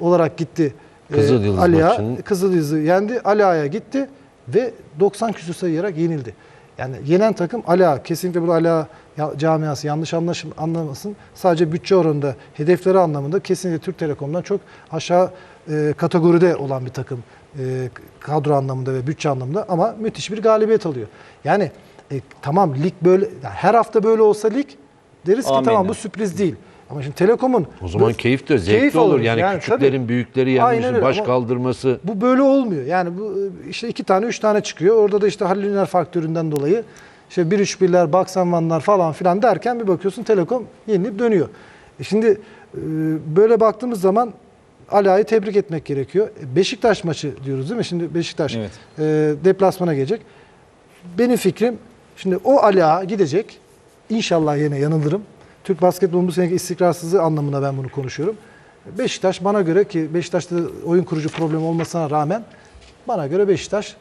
olarak gitti. Ee, Kızılyıldız Ali Ağa, maçının- Kızılyıldız'ı yendi. Ali Ağa'ya gitti ve 90 küsur sayıyarak yenildi. Yani yenen takım Ali Ağa. Kesinlikle burada ya- camiası yanlış anlaşım, anlamasın. Sadece bütçe oranında, hedefleri anlamında kesinlikle Türk Telekom'dan çok aşağı e, kategoride olan bir takım e, kadro anlamında ve bütçe anlamında ama müthiş bir galibiyet alıyor. Yani e, tamam lig böyle yani her hafta böyle olsa lig deriz ki Amenna. tamam bu sürpriz değil. Ama şimdi Telekom'un O zaman keyif de zevkli keyif olur. Yani, Yani küçüklerin tabii. büyükleri öyle baş ama- kaldırması. bu böyle olmuyor. Yani bu e, işte iki tane, üç tane çıkıyor. Orada da işte Halil İner faktöründen dolayı işte 1-3-1'ler, Baksanvanlar falan filan derken bir bakıyorsun Telekom yenilip dönüyor. E şimdi e, böyle baktığımız zaman Ala'yı tebrik etmek gerekiyor. E, Beşiktaş maçı diyoruz değil mi? Şimdi Beşiktaş Evet. e, deplasmana gelecek. Benim fikrim şimdi o Ala gidecek. İnşallah yine yanılırım. Türk basketbolunun bu seneki istikrarsızlığı anlamında ben bunu konuşuyorum. Beşiktaş bana göre ki Beşiktaş'ta oyun kurucu problemi olmasına rağmen bana göre Beşiktaş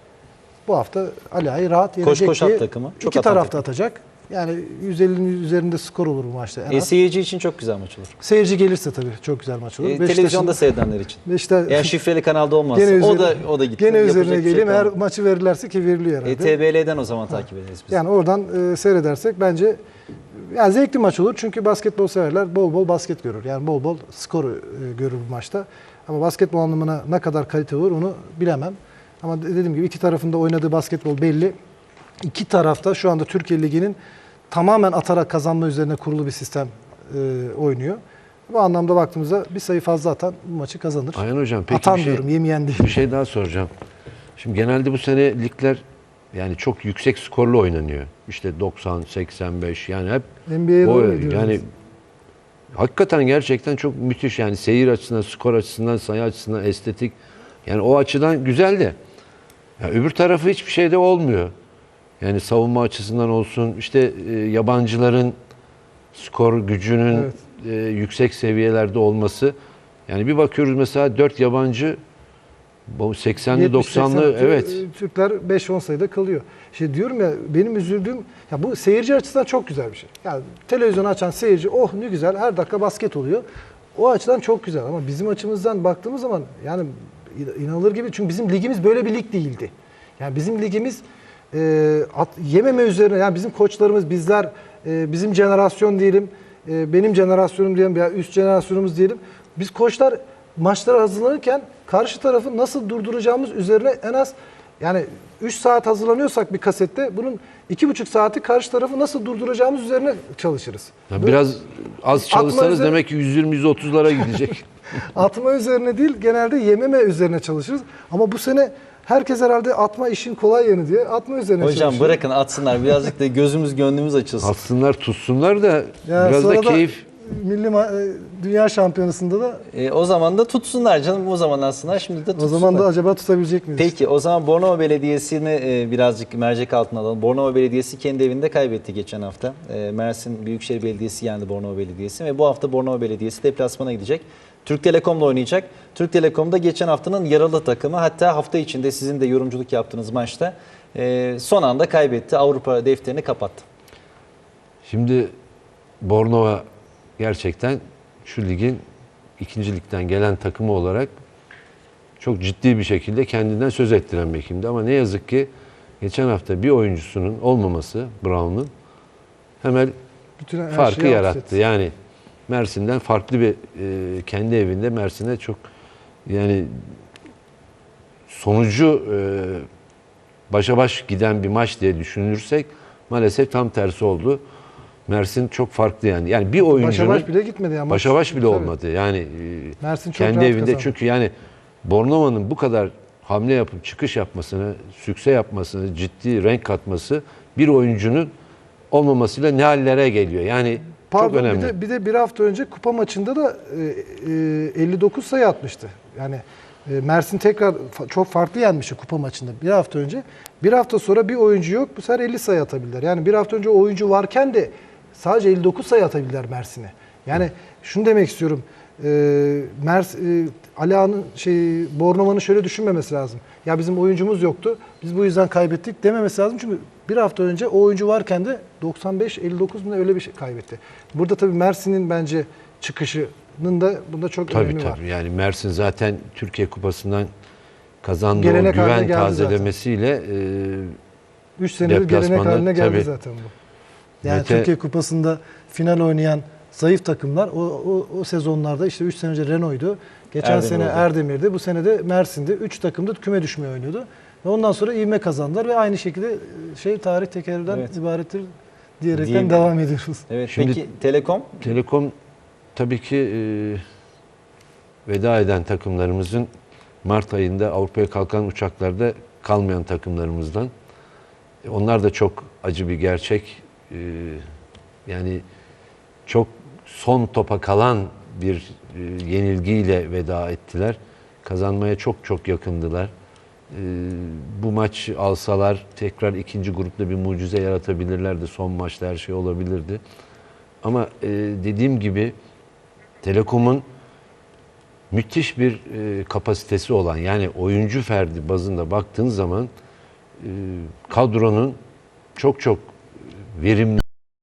bu hafta Ala'yı rahat yenecek koş at diye takımı. Çok iki tarafta atacak. Yani 150'nin üzerinde skor olur bu maçta en E, az. seyirci için çok güzel maç olur. Seyirci gelirse tabii çok güzel maç olur. E, televizyonda seyredenler için. Beşiktaş, Eğer şifreli kanalda olmazsa gene o üzerine, da o da gitti. Gene üzerine şey geleyim. Eğer kalmadı. maçı verirlerse ki veriliyor herhalde. E, TBL'den o zaman takip ederiz biz. Yani oradan e, seyredersek bence yani zevkli maç olur. Çünkü basketbol severler bol bol basket görür. Yani bol bol skor e, görür bu maçta. Ama basketbol anlamına ne kadar kalite olur onu bilemem. Ama de- dediğim gibi iki tarafında oynadığı basketbol belli. İki tarafta şu anda Türkiye Ligi'nin tamamen atarak kazanma üzerine kurulu bir sistem e, oynuyor. Bu anlamda baktığımızda bir sayı fazla atan bu maçı kazanır. Ayhan Hocam peki Atan bir şey, diyorum, yemeyen değil. bir şey daha soracağım. Şimdi genelde bu sene ligler yani çok yüksek skorlu oynanıyor. İşte 90, 85 yani hep NBA'ye o yani hakikaten gerçekten çok müthiş yani seyir açısından, skor açısından, sayı açısından, estetik. Yani o açıdan güzel de ya öbür tarafı hiçbir şeyde olmuyor. Yani savunma açısından olsun işte e, yabancıların skor gücünün Evet. e, yüksek seviyelerde olması. Yani bir bakıyoruz mesela 4 yabancı bu 80'li 70, 90'lı 80 evet. Tü- Türkler 5-10 sayıda kalıyor. İşte diyorum ya benim üzüldüğüm ya bu seyirci açısından çok güzel bir şey. Yani televizyon açan seyirci oh ne güzel her dakika basket oluyor. O açıdan çok güzel ama bizim açımızdan baktığımız zaman yani in- inanılır gibi çünkü bizim ligimiz böyle bir lig değildi. Yani bizim ligimiz e, at, yememe üzerine yani bizim koçlarımız bizler e, bizim jenerasyon diyelim e, benim jenerasyonum diyelim veya üst jenerasyonumuz diyelim. Biz koçlar maçlara hazırlanırken karşı tarafı nasıl durduracağımız üzerine en az yani 3 saat hazırlanıyorsak bir kasette bunun 2,5 saati karşı tarafı nasıl durduracağımız üzerine çalışırız. Ya biraz az çalışsanız üzerine- demek ki 120-130'lara gidecek. Atma üzerine değil genelde yememe üzerine çalışırız. Ama bu sene herkes herhalde atma işin kolay yanı diye atma üzerine Hocam çalışıyor. bırakın atsınlar birazcık da gözümüz gönlümüz açılsın. Atsınlar tutsunlar da Ya biraz da keyif. Milli ma- e, dünya şampiyonasında da E, o zaman da tutsunlar canım o zaman aslında şimdi de o tutsunlar. zaman da acaba tutabilecek miyiz? Peki o zaman Bornova Belediyesi'ni e, birazcık mercek altına alalım. Bornova Belediyesi kendi evinde kaybetti geçen hafta. E, Mersin Büyükşehir Belediyesi yendi Bornova Belediyesi ve bu hafta Bornova Belediyesi deplasmana gidecek. Türk Telekom'la oynayacak. Türk Telekom'da geçen haftanın yaralı takımı hatta hafta içinde sizin de yorumculuk yaptığınız maçta e, son anda kaybetti. Avrupa defterini kapattı. Şimdi Bornova gerçekten şu ligin ikinci ligden gelen takımı olarak çok ciddi bir şekilde kendinden söz ettiren bir ekimdi. Ama ne yazık ki geçen hafta bir oyuncusunun olmaması Brown'un hemen Bütün farkı yarattı. upset. Yani Mersin'den farklı bir e, kendi evinde Mersin'e çok yani sonucu e, başa baş giden bir maç diye düşünürsek maalesef tam tersi oldu. Mersin çok farklı yani. Yani bir oyuncunun Başa baş bile gitmedi yani. başa baş bile Tabii. olmadı. Yani e, Mersin çok kendi evinde kazandı. çünkü yani Bornova'nın bu kadar hamle yapıp çıkış yapmasını, sükse yapmasını, ciddi renk katması bir oyuncunun olmamasıyla ne hallere geliyor. Yani Pardon çok önemli. Bir de, bir de bir hafta önce kupa maçında da e, e, 59 sayı atmıştı. Yani e, Mersin tekrar fa- çok farklı yenmişti kupa maçında bir hafta önce. Bir hafta sonra bir oyuncu yok bu sefer 50 sayı atabilirler. Yani bir hafta önce oyuncu varken de sadece 59 sayı atabilirler Mersin'e. Yani şunu demek istiyorum. E, Mers, e, Ali Ağa'nın şey Bornova'nın şöyle düşünmemesi lazım. Ya bizim oyuncumuz yoktu. Biz bu yüzden kaybettik dememesi lazım. Çünkü bir hafta önce o oyuncu varken de 95-59 mu ne öyle bir şey kaybetti. Burada tabii Mersin'in bence çıkışı takımının da bunda çok Tabii önemi var. tabii. Yani Mersin zaten Türkiye Kupası'ndan kazandığı Gelenek o güven tazelemesiyle e, 3 senedir gelenek haline geldi tabii. zaten bu. Yani Mete- Türkiye Kupası'nda final oynayan zayıf takımlar o, o, o sezonlarda işte 3 sene önce Renault'ydu. Geçen Erdemir sene oldu. Erdemir'di. Bu sene de Mersin'di. 3 takım da küme düşmeye oynuyordu. Ve ondan sonra ivme kazandılar ve aynı şekilde şey tarih tekerrürden Evet. ibarettir diyerekten Diyelim. devam ediyoruz. Evet. Şimdi- Peki Telekom Telekom tabii ki e, veda eden takımlarımızın Mart ayında Avrupa'ya kalkan uçaklarda kalmayan takımlarımızdan. E, Onlar da çok acı bir gerçek. E, yani çok son topa kalan bir e, yenilgiyle veda ettiler. Kazanmaya çok çok yakındılar. E, bu maç alsalar tekrar ikinci grupta bir mucize yaratabilirlerdi. Son maçta her şey olabilirdi. Ama e, dediğim gibi Telekom'un müthiş bir e, kapasitesi olan yani oyuncu ferdi bazında baktığın zaman e, kadronun çok çok verimli